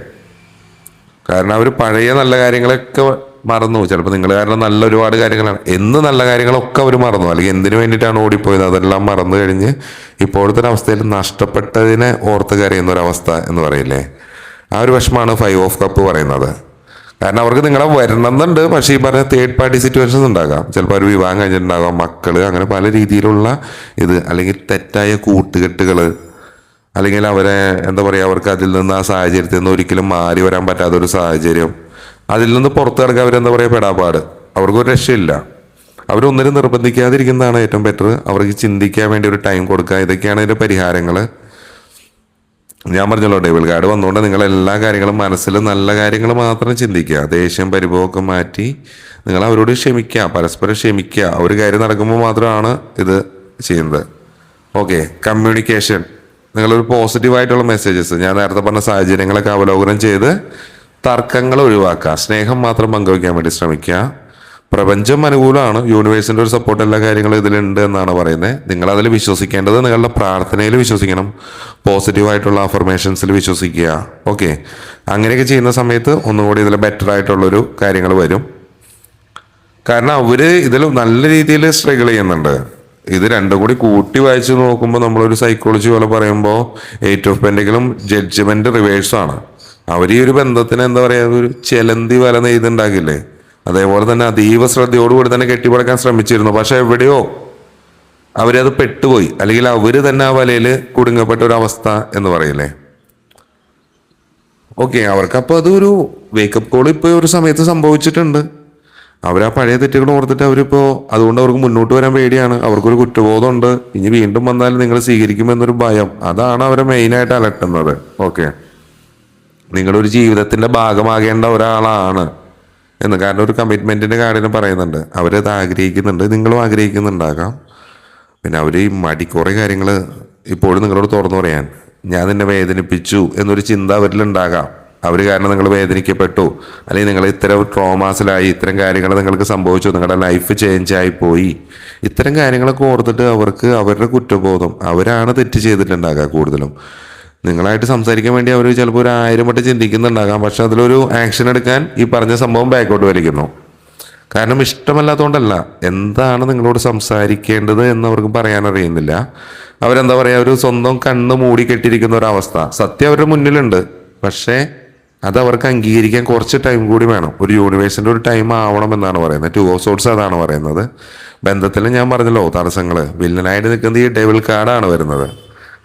കാരണം അവർ പഴയ നല്ല കാര്യങ്ങളൊക്കെ മറന്നു. ചിലപ്പോൾ നിങ്ങൾ കാരണം നല്ല ഒരുപാട് കാര്യങ്ങളാണ്. എന്ന് നല്ല കാര്യങ്ങളൊക്കെ അവർ മറന്നു. അല്ലെങ്കിൽ എന്തിനു വേണ്ടിയിട്ടാണ് ഓടിപ്പോയത്? അതെല്ലാം മറന്നു കഴിഞ്ഞ് ഇപ്പോഴത്തെ അവസ്ഥയിൽ നഷ്ടപ്പെട്ടതിനെ ഓർത്ത് കരയുന്ന ഒരവസ്ഥ എന്ന് പറയില്ലേ? ആ ഒരു വിഷമാണ് ഫൈവ് ഓഫ് കപ്പ് പറയുന്നത്. കാരണം അവർക്ക് നിങ്ങളെ വരണമെന്നുണ്ട്. പക്ഷേ ഈ പറഞ്ഞ തേർഡ് പാർട്ടി സിറ്റുവേഷൻസ് ഉണ്ടാകാം. ചിലപ്പോൾ ഒരു വിവാഹം കഴിഞ്ഞിട്ടുണ്ടാകാം മക്കൾ അങ്ങനെ പല രീതിയിലുള്ള ഇത് അല്ലെങ്കിൽ തെറ്റായ കൂട്ടുകെട്ടുകൾ അല്ലെങ്കിൽ അവരെ എന്താ പറയുക അവർക്ക് അതിൽ നിന്ന് ആ സാഹചര്യത്തിൽ നിന്ന് ഒരിക്കലും മാറി വരാൻ പറ്റാത്ത ഒരു സാഹചര്യം. അതിൽ നിന്ന് പുറത്തു കിടക്കാൻ അവരെന്താ പറയുക പെടാപ്പാട് അവർക്കൊരു രക്ഷയില്ല. അവരൊന്നിനും നിർബന്ധിക്കാതിരിക്കുന്നതാണ് ഏറ്റവും ബെറ്റർ അവർക്ക് ചിന്തിക്കാൻ വേണ്ടി ഒരു ടൈം കൊടുക്കുക. ഇതൊക്കെയാണ് ഇതിന്റെ പരിഹാരങ്ങൾ ഞാൻ പറഞ്ഞല്ലോ ഡേബിൾ കാർഡ് വന്നുകൊണ്ട് നിങ്ങൾ എല്ലാ കാര്യങ്ങളും മനസ്സിൽ നല്ല കാര്യങ്ങൾ മാത്രം ചിന്തിക്കുക. ദേഷ്യം പരിഭവമൊക്കെ മാറ്റി നിങ്ങൾ അവരോട് ക്ഷമിക്കുക പരസ്പരം ക്ഷമിക്കുക. ഒരു കാര്യം നടക്കുമ്പോൾ മാത്രമാണ് ഇത് ചെയ്യുന്നത്. ഓക്കെ കമ്മ്യൂണിക്കേഷൻ നിങ്ങളൊരു പോസിറ്റീവായിട്ടുള്ള മെസ്സേജസ് ഞാൻ നേരത്തെ പറഞ്ഞ സാഹചര്യങ്ങളൊക്കെ അവലോകനം ചെയ്ത് തർക്കങ്ങൾ ഒഴിവാക്കുക. സ്നേഹം മാത്രം പങ്കുവയ്ക്കാൻ വേണ്ടി ശ്രമിക്കുക. പ്രപഞ്ചം അനുകൂലമാണ്. യൂണിവേഴ്സിന്റെ ഒരു സപ്പോർട്ട് എല്ലാ കാര്യങ്ങളും ഇതിലുണ്ട് എന്നാണ് പറയുന്നത്. നിങ്ങൾ അതിൽ വിശ്വസിക്കേണ്ടത് നിങ്ങളുടെ പ്രാർത്ഥനയിൽ വിശ്വസിക്കണം. പോസിറ്റീവായിട്ടുള്ള അഫർമേഷൻസിൽ വിശ്വസിക്കുക. ഓക്കെ അങ്ങനെയൊക്കെ ചെയ്യുന്ന സമയത്ത് ഒന്നുകൂടി ഇതിൽ ബെറ്റർ ആയിട്ടുള്ളൊരു കാര്യങ്ങൾ വരും. കാരണം അവർ ഇതിൽ നല്ല രീതിയിൽ സ്ട്രഗിൾ ചെയ്യുന്നുണ്ട്. ഇത് രണ്ടും കൂടി കൂട്ടി വായിച്ച് നോക്കുമ്പോൾ നമ്മളൊരു സൈക്കോളജി പോലെ പറയുമ്പോൾ എയ്റ്റ് ഓഫ് പെൻഡെങ്കിലും ജഡ്ജ്മെന്റ് റിവേഴ്സ് ആണ്. അവർ ഈ ഒരു ബന്ധത്തിന് എന്താ പറയുക ഒരു ചെലന്തി വല നെയ്തുണ്ടാകില്ലേ അതേപോലെ തന്നെ അതീവ ശ്രദ്ധയോടുകൂടി തന്നെ കെട്ടിപ്പടക്കാൻ ശ്രമിച്ചിരുന്നു. പക്ഷെ എവിടെയോ അവരത് പെട്ടുപോയി. അല്ലെങ്കിൽ അവർ തന്നെ ആ വലയിൽ കുടുങ്ങപ്പെട്ട ഒരു അവസ്ഥ എന്ന് പറയില്ലേ? ഓക്കെ അവർക്ക് അപ്പോൾ അതൊരു വേക്കപ്പ് കോൾ ഇപ്പോൾ ഒരു സമയത്ത് സംഭവിച്ചിട്ടുണ്ട്. അവർ ആ പഴയ തെറ്റുകൾ ഓർത്തിട്ട് അവരിപ്പോൾ അതുകൊണ്ട് അവർക്ക് മുന്നോട്ട് വരാൻ പേടിയാണ്. അവർക്കൊരു കുറ്റബോധമുണ്ട്. ഇനി വീണ്ടും വന്നാൽ നിങ്ങൾ സ്വീകരിക്കുമെന്നൊരു ഭയം. അതാണ് അവരെ മെയിനായിട്ട് അലട്ടുന്നത്. ഓക്കെ നിങ്ങളൊരു ജീവിതത്തിന്റെ ഭാഗമാകേണ്ട ഒരാളാണ്. എന്ന്. കാരണം ഒരു കമ്മിറ്റ്മെന്റിന്റെ കാര്യം പറയുന്നുണ്ട്. അവരത് ആഗ്രഹിക്കുന്നുണ്ട്. നിങ്ങളും ആഗ്രഹിക്കുന്നുണ്ടാകാം. പിന്നെ അവർ ഈ മടി കുറേ കാര്യങ്ങൾ ഇപ്പോഴും നിങ്ങളോട് തുറന്നു പറയാൻ ഞാൻ നിന്നെ വേദനിപ്പിച്ചു എന്നൊരു ചിന്ത അവരിലുണ്ടാകാം. അവർ കാരണം നിങ്ങൾ വേദനിക്കപ്പെട്ടു. അല്ലെങ്കിൽ നിങ്ങൾ ഇത്തരം ട്രോമാസിലായി ഇത്തരം കാര്യങ്ങൾ നിങ്ങൾക്ക് സംഭവിച്ചു. നിങ്ങളുടെ ലൈഫ് ചേഞ്ച് ആയി പോയി. ഇത്തരം കാര്യങ്ങളൊക്കെ ഓർത്തിട്ട് അവർക്ക് അവരുടെ കുറ്റബോധം അവരാണ് തെറ്റ് ചെയ്തിട്ടുണ്ടാകുക കൂടുതലും. നിങ്ങളായിട്ട് സംസാരിക്കാൻ വേണ്ടി അവർ ചിലപ്പോൾ ഒരു ആയിരം വട്ടം ചിന്തിക്കുന്നുണ്ടാകാം. പക്ഷെ അതിലൊരു ആക്ഷൻ എടുക്കാൻ ഈ പറഞ്ഞ സംഭവം ബാക്കോട്ട് വലിക്കുന്നു. കാരണം ഇഷ്ടമല്ലാത്തതുകൊണ്ടല്ല എന്താണ് നിങ്ങളോട് സംസാരിക്കേണ്ടത് എന്ന് അവർക്ക് പറയാൻ അറിയുന്നില്ല. അവരെന്താ പറയുക ഒരു സ്വന്തം കണ്ണ് മൂടി കെട്ടിയിരിക്കുന്ന ഒരവസ്ഥ സത്യം അവരുടെ മുന്നിലുണ്ട്. പക്ഷേ അത് അവർക്ക് അംഗീകരിക്കാൻ കുറച്ച് ടൈം കൂടി വേണം. ഒരു യൂണിവേഴ്സിന്റെ ഒരു ടൈം ആവണം എന്നാണ് പറയുന്നത്. ടു ഓഫ് സോട്ട്സ് അതാണ് പറയുന്നത്. ബന്ധത്തിൽ ഞാൻ പറഞ്ഞല്ലോ തടസ്സങ്ങൾ വില്ലനായിട്ട് നിൽക്കുന്നത് ഈ ഡെവിൾ കാർഡാണ് വരുന്നത്.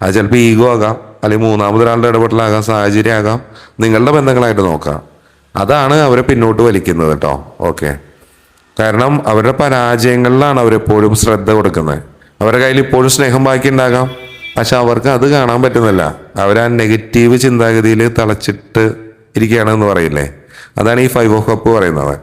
അത് ചിലപ്പോൾ ഈഗോ ആകാം. അല്ലെങ്കിൽ മൂന്നാമതൊരാളുടെ ഇടപെടലാകാം സാഹചര്യമാകാം. നിങ്ങളുടെ ബന്ധങ്ങളായിട്ട് നോക്കാം. അതാണ് അവരെ പിന്നോട്ട് വലിക്കുന്നത് കേട്ടോ. ഓക്കെ. കാരണം അവരുടെ പരാജയങ്ങളിലാണ് അവരെപ്പോഴും ശ്രദ്ധ കൊടുക്കുന്നത്. അവരുടെ കയ്യിൽ ഇപ്പോഴും സ്നേഹം ബാക്കി ഉണ്ടാകാം പക്ഷെ അവർക്ക് അത് കാണാൻ പറ്റുന്നില്ല. അവർ ആ നെഗറ്റീവ് ചിന്താഗതിയിൽ തളച്ചിട്ട് ഇരിക്കുകയാണെന്ന് പറയില്ലേ? അതാണ് ഈ ഫൈവ് ഓഫ് കപ്പ് പറയുന്നത്.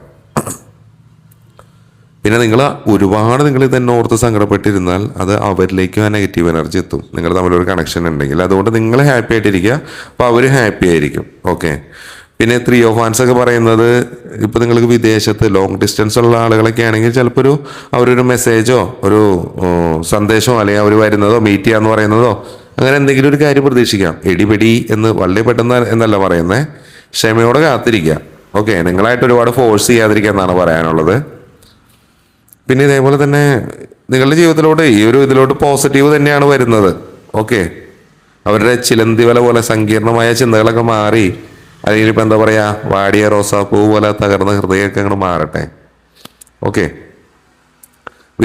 പിന്നെ നിങ്ങൾ ഒരുപാട് നിങ്ങൾ തന്നെ ഓർത്ത് സങ്കടപ്പെട്ടിരുന്നാൽ അത് അവരിലേക്കും ആ നെഗറ്റീവ് എനർജി എത്തും. നിങ്ങൾ തമ്മിലൊരു കണക്ഷൻ ഉണ്ടെങ്കിൽ. അതുകൊണ്ട് നിങ്ങൾ ഹാപ്പി ആയിട്ടിരിക്കുക. അപ്പോൾ അവർ ഹാപ്പി ആയിരിക്കും. ഓക്കെ പിന്നെ ത്രീ ഓഫ് ഹാൻസ് ഒക്കെ പറയുന്നത് ഇപ്പോൾ നിങ്ങൾക്ക് വിദേശത്ത് ലോങ് ഡിസ്റ്റൻസ് ഉള്ള ആളുകളൊക്കെ ആണെങ്കിൽ ചിലപ്പോൾ ഒരു അവരൊരു മെസ്സേജോ ഒരു സന്ദേശമോ അല്ലെങ്കിൽ അവർ വരുന്നതോ മീറ്റ് ചെയ്യാന്ന് പറയുന്നതോ അങ്ങനെ എന്തെങ്കിലും ഒരു കാര്യം പ്രതീക്ഷിക്കാം. എടിപെടി എന്ന് വളരെ പെട്ടെന്ന് എന്നല്ല പറയുന്നത് ക്ഷമയോടെ കാത്തിരിക്കുക. ഓക്കെ നിങ്ങളായിട്ട് ഒരുപാട് ഫോഴ്സ് ചെയ്യാതിരിക്കുക എന്നാണ് പറയാനുള്ളത്. പിന്നെ ഇതേപോലെ തന്നെ നിങ്ങളുടെ ജീവിതത്തിലോട്ട് ഈ ഒരു ഇതിലോട്ട് പോസിറ്റീവ് തന്നെയാണ് വരുന്നത്. ഓക്കെ അവരുടെ ചിലന്തി വല പോലെ സങ്കീർണമായ ചിന്തകളൊക്കെ മാറി. അല്ലെങ്കിൽ ഇപ്പം എന്താ പറയുക വാടിയ റോസാപ്പൂ പോലെ തകർന്ന ഹൃദയമൊക്കെ അങ്ങോട്ട് മാറട്ടെ. ഓക്കെ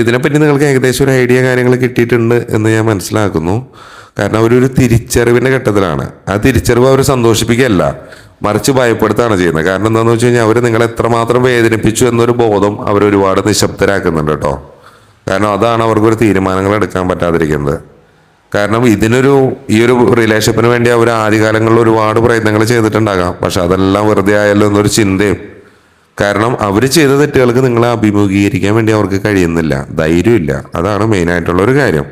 ഇതിനെപ്പറ്റി നിങ്ങൾക്ക് ഏകദേശം ഒരു ഐഡിയ കാര്യങ്ങൾ കിട്ടിയിട്ടുണ്ട് എന്ന് ഞാൻ മനസ്സിലാക്കുന്നു. കാരണം അവരൊരു തിരിച്ചറിവിന്റെ ഘട്ടത്തിലാണ്. ആ തിരിച്ചറിവ് അവർ സന്തോഷിപ്പിക്കുകയല്ല. മറിച്ച് ഭയപ്പെടുത്താണ് ചെയ്യുന്നത്. കാരണം എന്താണെന്ന് വെച്ച് കഴിഞ്ഞാൽ അവർ നിങ്ങളെ എത്രമാത്രം വേദനിപ്പിച്ചു എന്നൊരു ബോധം അവർ ഒരുപാട് നിശബ്ദരാക്കുന്നുണ്ട് കേട്ടോ. കാരണം അതാണ് അവർക്കൊരു തീരുമാനങ്ങൾ എടുക്കാൻ പറ്റാതിരിക്കുന്നത്. കാരണം ഇതിനൊരു ഈ ഒരു റിലേഷൻഷിപ്പിന് വേണ്ടി അവർ ആദ്യകാലങ്ങളിൽ ഒരുപാട് പ്രയത്നങ്ങൾ ചെയ്തിട്ടുണ്ടാകാം. പക്ഷെ അതെല്ലാം വെറുതെ ആയല്ലോ എന്നൊരു ചിന്തയും. കാരണം അവർ ചെയ്ത തെറ്റുകൾക്ക് നിങ്ങളെ അഭിമുഖീകരിക്കാൻ വേണ്ടി അവർക്ക് കഴിയുന്നില്ല. ധൈര്യമില്ല. അതാണ് മെയിനായിട്ടുള്ള ഒരു കാര്യം.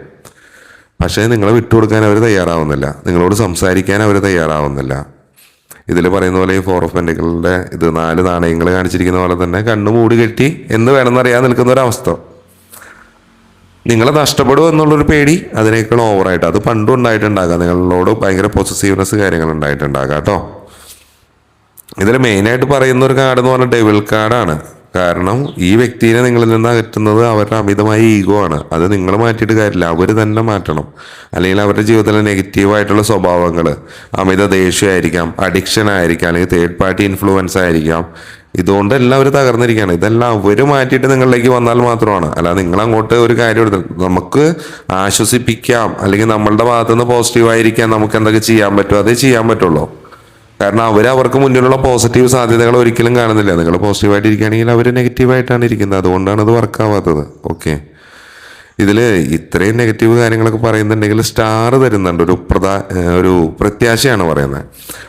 പക്ഷേ നിങ്ങളെ വിട്ടുകൊടുക്കാൻ അവർ തയ്യാറാവുന്നില്ല. നിങ്ങളോട് സംസാരിക്കാൻ അവർ തയ്യാറാവുന്നില്ല. ഇതിൽ പറയുന്ന പോലെ ഈ ഫോർ ഓഫ് പെൻഡിക്കളുടെ ഇത് നാല് നാണയങ്ങൾ കാണിച്ചിരിക്കുന്ന പോലെ തന്നെ കണ്ണു മൂടി കെട്ടി എന്ന് വേണമെന്നറിയാൻ നിൽക്കുന്ന ഒരവസ്ഥ നിങ്ങളെ നഷ്ടപ്പെടുമോ എന്നുള്ളൊരു പേടി അതിനേക്കാൾ ഓവറായിട്ട് അത് പണ്ടും ഉണ്ടായിട്ടുണ്ടാകാം. നിങ്ങളോട് ഭയങ്കര പൊസസീവ്നെസ് കാര്യങ്ങൾ ഉണ്ടായിട്ടുണ്ടാകാം കേട്ടോ. ഇതിൽ മെയിനായിട്ട് പറയുന്ന ഒരു കാർഡ് എന്ന് പറഞ്ഞാൽ ഡെവിൾ കാർഡാണ് കാരണം ഈ വ്യക്തിയെ നിങ്ങളിൽ നിന്ന് അകറ്റുന്നത് അവരുടെ അമിതമായ ഈഗോ ആണ്. അത് നിങ്ങൾ മാറ്റിയിട്ട് കാര്യമില്ല. അവർ തന്നെ മാറ്റണം. അല്ലെങ്കിൽ അവരുടെ ജീവിതത്തിലെ നെഗറ്റീവായിട്ടുള്ള സ്വഭാവങ്ങൾ അമിത ദേഷ്യമായിരിക്കാം അഡിക്ഷൻ ആയിരിക്കാം അല്ലെങ്കിൽ തേർഡ് പാർട്ടി ഇൻഫ്ലുവൻസ് ആയിരിക്കാം. ഇതുകൊണ്ട് എല്ലാം അവർ തകർന്നിരിക്കുകയാണ്. ഇതെല്ലാം അവർ മാറ്റിയിട്ട് നിങ്ങളിലേക്ക് വന്നാൽ മാത്രമാണ്. അല്ലാതെ നിങ്ങൾ അങ്ങോട്ട് ഒരു കാര്യം എടുത്ത് നമുക്ക് ആശ്വസിപ്പിക്കാം. അല്ലെങ്കിൽ നമ്മളുടെ ഭാഗത്തുനിന്ന് പോസിറ്റീവായിരിക്കാം നമുക്ക് എന്തൊക്കെ ചെയ്യാൻ പറ്റുമോ അതേ ചെയ്യാൻ പറ്റുള്ളൂ. കാരണം അവർ അവർക്ക് മുന്നിലുള്ള പോസിറ്റീവ് സാധ്യതകൾ ഒരിക്കലും കാണുന്നില്ല. നിങ്ങൾ പോസിറ്റീവായിട്ട് ഇരിക്കുകയാണെങ്കിൽ അവർ നെഗറ്റീവായിട്ടാണ് ഇരിക്കുന്നത്. അതുകൊണ്ടാണ് അത് വർക്കാവാത്തത് ഓക്കെ ഇതിൽ ഇത്രയും നെഗറ്റീവ് കാര്യങ്ങളൊക്കെ പറയുന്നുണ്ടെങ്കിൽ സ്റ്റാർ തരുന്നുണ്ട്. ഒരു പ്രധാ ഒരു പ്രത്യാശയാണ് പറയുന്നത്.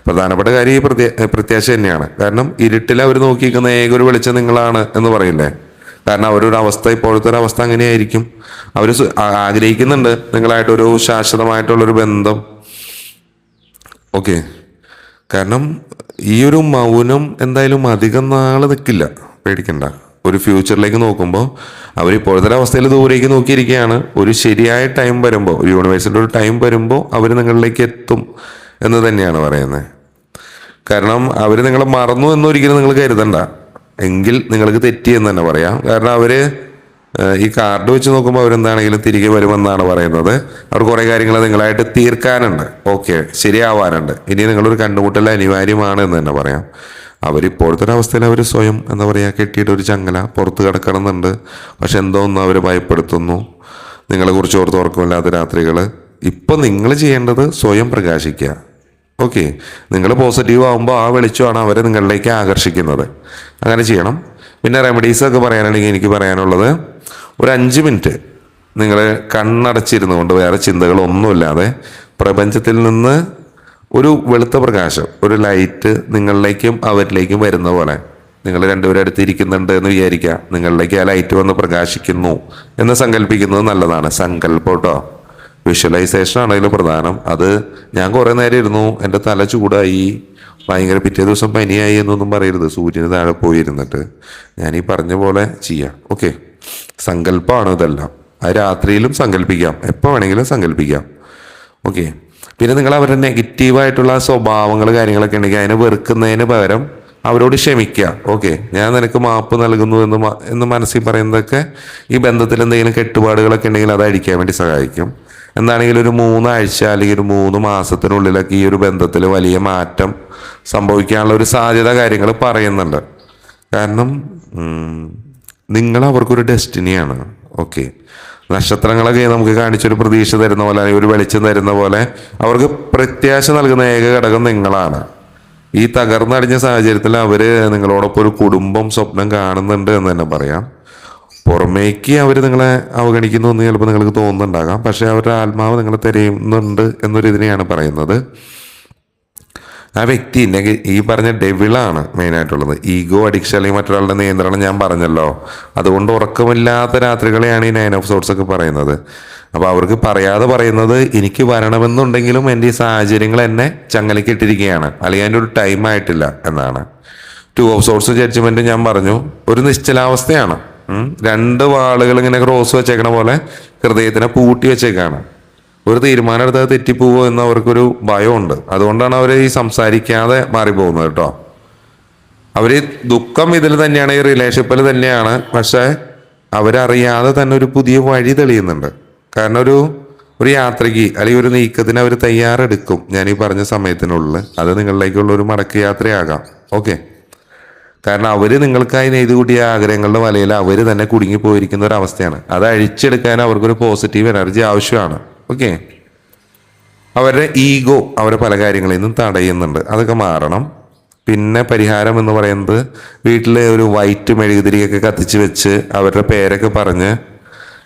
പ്രധാനപ്പെട്ട കാര്യം ഈ പ്രത്യ പ്രത്യാശ തന്നെയാണ്. കാരണം ഇരുട്ടിൽ അവർ നോക്കിയിരിക്കുന്ന ഏക ഒരു വെളിച്ചം നിങ്ങളാണ് എന്ന് പറയില്ലേ? കാരണം അവരൊരു അവസ്ഥ ഇപ്പോഴത്തെ ഒരു അവസ്ഥ അങ്ങനെയായിരിക്കും. അവർ ആഗ്രഹിക്കുന്നുണ്ട് നിങ്ങളായിട്ടൊരു ശാശ്വതമായിട്ടുള്ളൊരു ബന്ധം. ഓക്കെ കാരണം ഈ ഒരു മൗനം എന്തായാലും അധികം നാൾ നിൽക്കില്ല പേടിക്കണ്ട. ഒരു ഫ്യൂച്ചറിലേക്ക് നോക്കുമ്പോൾ അവർ ഇപ്പോഴത്തെ അവസ്ഥയിൽ ദൂരേക്ക് നോക്കിയിരിക്കുകയാണ്. ഒരു ശരിയായ ടൈം വരുമ്പോൾ ഒരു യൂണിവേഴ്സിന്റെ ഒരു ടൈം വരുമ്പോൾ അവർ നിങ്ങളിലേക്ക് എത്തും എന്ന് തന്നെയാണ് പറയുന്നത് കാരണം അവർ നിങ്ങളെ മറന്നു എന്നൊരിക്കലും നിങ്ങൾ കരുതണ്ട. എങ്കിൽ നിങ്ങൾക്ക് തെറ്റി എന്ന് തന്നെ പറയാം. കാരണം അവർ ഈ കാർഡ് വെച്ച് നോക്കുമ്പോൾ അവരെന്താണെങ്കിലും തിരികെ വരുമെന്നാണ് പറയുന്നത്. അവർ കുറേ കാര്യങ്ങൾ നിങ്ങളായിട്ട് തീർക്കാനുണ്ട്. ഓക്കെ ശരിയാവാനുണ്ട്. ഇനി നിങ്ങളൊരു കണ്ടുമുട്ടൽ അനിവാര്യമാണ് എന്ന് തന്നെ പറയാം. അവരിപ്പോഴത്തെ ഒരു അവസ്ഥയിൽ അവർ സ്വയം എന്താ പറയുക കെട്ടിയിട്ട് ഒരു ചങ്ങല പുറത്ത് കിടക്കണമെന്നുണ്ട്. പക്ഷെ എന്തോ ഒന്നും അവർ ഭയപ്പെടുത്തുന്നു. നിങ്ങളെക്കുറിച്ച് ഓർത്ത് ഓർക്കുമില്ലാത്ത രാത്രികൾ ഇപ്പം നിങ്ങൾ ചെയ്യേണ്ടത് സ്വയം പ്രകാശിക്കുക. ഓക്കെ നിങ്ങൾ പോസിറ്റീവ് ആകുമ്പോൾ ആ വെളിച്ചമാണ് അവരെ നിങ്ങളിലേക്ക് ആകർഷിക്കുന്നത്. അങ്ങനെ ചെയ്യണം. പിന്നെ റെമഡീസൊക്കെ പറയാനാണെങ്കിൽ എനിക്ക് പറയാനുള്ളത്. ഒരു അഞ്ച് മിനിറ്റ് നിങ്ങൾ കണ്ണടച്ചിരുന്നു കൊണ്ട് വേറെ ചിന്തകളൊന്നുമില്ലാതെ പ്രപഞ്ചത്തിൽ നിന്ന് ഒരു വെളുത്ത പ്രകാശം ഒരു ലൈറ്റ് നിങ്ങളിലേക്കും അവരിലേക്കും വരുന്ന പോലെ നിങ്ങൾ രണ്ടുപേരും അടുത്ത് ഇരിക്കുന്നുണ്ട് എന്ന് വിചാരിക്കുക. നിങ്ങളിലേക്ക് ആ ലൈറ്റ് വന്ന് പ്രകാശിക്കുന്നു എന്ന് സങ്കല്പിക്കുന്നത് നല്ലതാണ്. സങ്കല്പം കേട്ടോ. വിഷ്വലൈസേഷൻ ആണ് അതിൽ പ്രധാനം. അത് ഞാൻ കുറേ നേരം ഇരുന്നു. എന്റെ തല ചൂടായി. ഭയങ്കര പിറ്റേ ദിവസം പനിയായി എന്നൊന്നും പറയരുത്. സൂര്യന് താഴെ പോയിരുന്നിട്ട്. ഞാൻ ഈ പറഞ്ഞ പോലെ ചെയ്യാം. ഓക്കെ സങ്കല്പമാണ് ഇതെല്ലാം അത് രാത്രിയിലും സങ്കല്പിക്കാം. എപ്പോൾ വേണമെങ്കിലും സങ്കല്പിക്കാം. ഓക്കെ പിന്നെ നിങ്ങൾ അവരുടെ നെഗറ്റീവായിട്ടുള്ള സ്വഭാവങ്ങൾ കാര്യങ്ങളൊക്കെ ഉണ്ടെങ്കിൽ അതിനെ വെറുക്കുന്നതിന് പകരം അവരോട് ക്ഷമിക്കുക. ഓക്കെ ഞാൻ നിനക്ക് മാപ്പ് നൽകുന്നു എന്ന് എന്ന് മനസ്സിൽ പറയുന്നതൊക്കെ ഈ ബന്ധത്തിൽ എന്തെങ്കിലും കെട്ടുപാടുകളൊക്കെ ഉണ്ടെങ്കിൽ അത് അടിക്കാൻ വേണ്ടി സഹായിക്കും. എന്താണെങ്കിലും ഒരു മൂന്നാഴ്ച അല്ലെങ്കിൽ ഒരു മൂന്ന് മാസത്തിനുള്ളിലൊക്കെ ഈ ഒരു ബന്ധത്തിൽ വലിയ മാറ്റം സംഭവിക്കാനുള്ള ഒരു സാധ്യത കാര്യങ്ങൾ പറയുന്നുണ്ട്. കാരണം നിങ്ങൾ അവർക്കൊരു ഡെസ്റ്റിനിയാണ്. ഓക്കെ. നക്ഷത്രങ്ങളൊക്കെ നമുക്ക് കാണിച്ചൊരു പ്രതീക്ഷ തരുന്ന പോലെ ഒരു വെളിച്ചം തരുന്ന പോലെ അവർക്ക് പ്രത്യാശ നൽകുന്ന ഏക ഘടകം നിങ്ങളാണ്. ഈ തകർന്നടിഞ്ഞ സാഹചര്യത്തിൽ അവർ നിങ്ങളോടൊപ്പം ഒരു കുടുംബം സ്വപ്നം കാണുന്നുണ്ട് എന്ന് തന്നെ പറയാം. പുറമേക്ക് അവർ നിങ്ങളെ അവഗണിക്കുന്നു എന്ന് ചിലപ്പോൾ നിങ്ങൾക്ക് തോന്നുന്നുണ്ടാകാം. പക്ഷേ അവരുടെ ആത്മാവ് നിങ്ങളെ തിരയുന്നുണ്ട് എന്നൊരു ഇതിനെയാണ് പറയുന്നത്. ആ വ്യക്തി ഈ പറഞ്ഞ ഡെവിളാണ് മെയിനായിട്ടുള്ളത്. ഈഗോ അഡിക്ഷൻ അല്ലെങ്കിൽ മറ്റൊരാളുടെ നിയന്ത്രണം ഞാൻ പറഞ്ഞല്ലോ. അതുകൊണ്ട് ഉറക്കമില്ലാത്ത രാത്രികളെയാണ് ഈ നയൻ ഓഫ് സോട്ട്സ് ഒക്കെ പറയുന്നത്. അപ്പോൾ അവർക്ക് പറയാതെ പറയുന്നത് എനിക്ക് വരണമെന്നുണ്ടെങ്കിലും എന്റെ ഈ സാഹചര്യങ്ങൾ എന്നെ ചങ്ങലക്കിട്ടിരിക്കുകയാണ് അല്ലെങ്കിൽ അതിന്റെ ഒരു ടൈം ആയിട്ടില്ല എന്നാണ്. ടു ഓഫ് സോട്ട്സ് ജഡ്ജ്മെന്റ് ഞാൻ പറഞ്ഞു. ഒരു നിശ്ചലാവസ്ഥയാണ്. രണ്ട് വാളുകൾ ഇങ്ങനെ ക്രോസ് വെച്ചേക്കണ പോലെ ഹൃദയത്തിനെ പൂട്ടി വെച്ചേക്കാണ്. ഒരു തീരുമാനം എടുത്താൽ തെറ്റിപ്പോവോ എന്ന് അവർക്കൊരു ഭയമുണ്ട്. അതുകൊണ്ടാണ് അവർ ഈ സംസാരിക്കാതെ മാറിപ്പോകുന്നത് കേട്ടോ. അവർ ദുഃഖം ഇതിൽ തന്നെയാണ് ഈ റിലേഷൻഷിപ്പിൽ തന്നെയാണ്. പക്ഷേ അവരറിയാതെ തന്നെ ഒരു പുതിയ വഴി തെളിയുന്നുണ്ട്. കാരണം ഒരു ഒരു യാത്രയ്ക്ക് അല്ലെങ്കിൽ ഒരു നീക്കത്തിന് അവർ തയ്യാറെടുക്കും. ഞാൻ ഈ പറഞ്ഞ സമയത്തിനുള്ളിൽ. അത് നിങ്ങളിലേക്കുള്ള ഒരു മടക്ക് യാത്രയാകാം. ഓക്കെ? കാരണം അവർ നിങ്ങൾക്കായി നെയ്തു കൂട്ടിയ ആഗ്രഹങ്ങളുടെ വലയിൽ അവർ തന്നെ കുടുങ്ങി പോയിരിക്കുന്ന ഒരു അവസ്ഥയാണ്. അത് അഴിച്ചെടുക്കാൻ അവർക്കൊരു പോസിറ്റീവ് എനർജി ആവശ്യമാണ്. ഓക്കെ. അവരുടെ ഈഗോ അവരെ പല കാര്യങ്ങളിൽ നിന്നും തടയുന്നുണ്ട്. അതൊക്കെ മാറണം. പിന്നെ പരിഹാരം എന്ന് പറയുന്നത് വീട്ടിലെ ഒരു വൈറ്റ് മെഴുകുതിരിയൊക്കെ കത്തിച്ച് വെച്ച് അവരുടെ പേരൊക്കെ പറഞ്ഞ്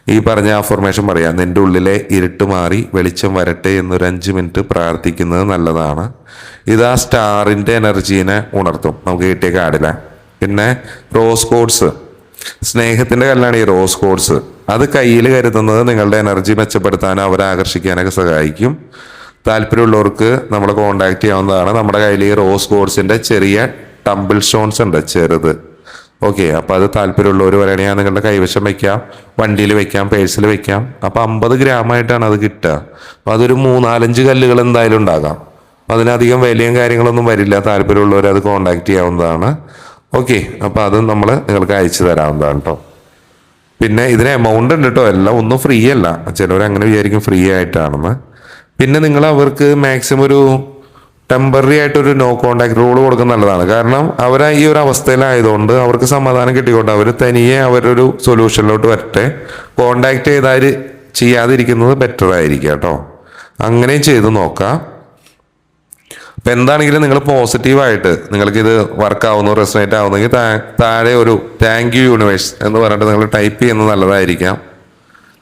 ഈ പറഞ്ഞ അഫർമേഷൻ പറയാം നിന്റെ ഉള്ളിലെ ഇരുട്ട് മാറി വെളിച്ചം വരട്ടെ എന്നൊരു അഞ്ച് മിനിറ്റ് പ്രാർത്ഥിക്കുന്നത് നല്ലതാണ്. ഇത് ആ സ്റ്റാറിന്റെ എനർജീനെ ഉണർത്തും. നമുക്ക് കിട്ടിയ കാടില്ല പിന്നെ റോസ് കോഡ്സ്. സ്നേഹത്തിന്റെ കല്ലാണ് ഈ റോസ് കോഡ്സ്. അത് കയ്യിൽ കരുതുന്നത് നിങ്ങളുടെ എനർജി മെച്ചപ്പെടുത്താനും അവരെ ആകർഷിക്കാനൊക്കെ സഹായിക്കും. താല്പര്യമുള്ളവർക്ക് നമ്മൾ കോണ്ടാക്ട് ചെയ്യാവുന്നതാണ്. നമ്മുടെ കയ്യിൽ ഈ റോസ് കോഡ്സിന്റെ ചെറിയ ടംബിൾ സ്റ്റോൺസ് ഉണ്ട് ചെറുത്. ഓക്കെ അപ്പോൾ അത് താല്പര്യമുള്ളവർ വരണേ നിങ്ങളുടെ കൈവശം വെക്കാം. വണ്ടിയിൽ വെക്കാം പേഴ്സിൽ വെക്കാം. അപ്പോൾ അമ്പത് ഗ്രാമായിട്ടാണ് അത് കിട്ടുക. അപ്പോൾ അതൊരു മൂന്നാലഞ്ച് കല്ലുകൾ എന്തായാലും ഉണ്ടാകാം. അതിനധികം വിലയും കാര്യങ്ങളൊന്നും വരില്ല. താല്പര്യമുള്ളവർ അത് കോണ്ടാക്ട് ചെയ്യാവുന്നതാണ്. ഓക്കെ അപ്പോൾ അത് നമ്മൾ നിങ്ങൾക്ക് അയച്ചു തരാവുന്നതാണ് കേട്ടോ പിന്നെ ഇതിന് എമൗണ്ട് ഉണ്ട് കേട്ടോ എല്ലാം ഒന്നും ഫ്രീ അല്ല. ചിലവർ അങ്ങനെ വിചാരിക്കും ഫ്രീ ആയിട്ടാണെന്ന്. പിന്നെ നിങ്ങൾ അവർക്ക് മാക്സിമം ഒരു ടെമ്പററി ആയിട്ടൊരു നോ കോണ്ടാക്ട് റൂൾ കൊടുക്കുന്ന നല്ലതാണ്. കാരണം അവർ ഈ ഒരു അവസ്ഥയിലായതുകൊണ്ട് അവർക്ക് സമാധാനം കിട്ടിക്കൊണ്ട് അവർ തനിയെ അവരൊരു സൊല്യൂഷനിലോട്ട് വരട്ടെ. കോണ്ടാക്ട് ചെയ്താൽ ചെയ്യാതിരിക്കുന്നത് ബെറ്റർ ആയിരിക്കും കേട്ടോ അങ്ങനെയും ചെയ്ത് നോക്കാം. അപ്പം എന്താണെങ്കിലും നിങ്ങൾ പോസിറ്റീവായിട്ട് ഇത് വർക്ക് ആവുന്നു റെസനേറ്റ് ആവുന്നെങ്കിൽ താഴെ ഒരു താങ്ക് യു യൂണിവേഴ്സ് എന്ന് പറഞ്ഞിട്ട് നിങ്ങൾ ടൈപ്പ് ചെയ്യുന്നത് നല്ലതായിരിക്കാം.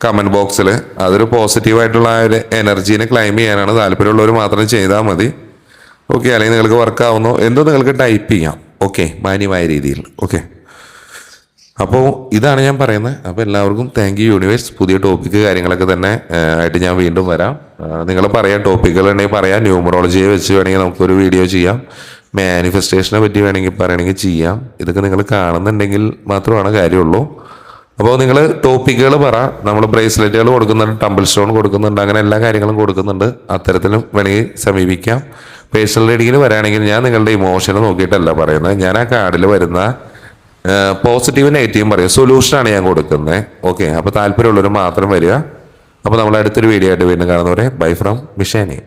കമന്റ് ബോക്സിൽ അതൊരു പോസിറ്റീവായിട്ടുള്ള ആ ഒരു എനർജീനെ ക്ലൈം ചെയ്യാനാണ് താല്പര്യമുള്ളവർ മാത്രം ചെയ്താൽ മതി. ഓക്കെ അല്ലെങ്കിൽ നിങ്ങൾക്ക് വർക്ക് ആവുന്നു. എന്തോ നിങ്ങൾക്ക് ടൈപ്പ് ചെയ്യാം. ഓക്കെ മാന്യമായ രീതിയിൽ. ഓക്കെ അപ്പോൾ ഇതാണ് ഞാൻ പറയുന്നത്. അപ്പോൾ എല്ലാവർക്കും താങ്ക് യു യൂണിവേഴ്സ് പുതിയ ടോപ്പിക്ക് കാര്യങ്ങളൊക്കെ തന്നെ ആയിട്ട് ഞാൻ വീണ്ടും വരാം. നിങ്ങൾ പറയാം ടോപ്പിക്കുകൾ ഉണ്ടെങ്കിൽ പറയാം. ന്യൂമറോളജിയെ വെച്ച് വേണമെങ്കിൽ നമുക്കൊരു വീഡിയോ ചെയ്യാം. മാനിഫെസ്റ്റേഷനെ പറ്റി വേണമെങ്കിൽ പറയണമെങ്കിൽ ചെയ്യാം. ഇതൊക്കെ നിങ്ങൾ കാണുന്നുണ്ടെങ്കിൽ മാത്രമാണ് കാര്യമുള്ളൂ. അപ്പോൾ നിങ്ങൾ ടോപ്പിക്കുകൾ പറ. നമ്മൾ ബ്രേസ്ലെറ്റുകൾ കൊടുക്കുന്നുണ്ട് ടമ്പിൾ സ്റ്റോൺ കൊടുക്കുന്നുണ്ട് അങ്ങനെ എല്ലാ കാര്യങ്ങളും കൊടുക്കുന്നുണ്ട്. അത്തരത്തിലും വേണമെങ്കിൽ സമീപിക്കാം. പേഴ്സണൽ റീഡിങ്ങിന് വരാണെങ്കിൽ ഞാൻ നിങ്ങളുടെ ഇമോഷനെ നോക്കിയിട്ടല്ല പറയുന്നത്. ഞാൻ ആ കാർഡിൽ വരുന്ന പോസിറ്റീവ് നെഗറ്റീവും പറയും. സൊല്യൂഷനാണ് ഞാൻ കൊടുക്കുന്നത്. ഓക്കെ അപ്പോൾ താല്പര്യമുള്ളവർ മാത്രം വരിക. അപ്പോൾ നമ്മൾ അടുത്തൊരു വീഡിയോ ആയിട്ട് വീണ്ടും കാണുന്നവരെ ബൈ ഫ്രം മിഷേനി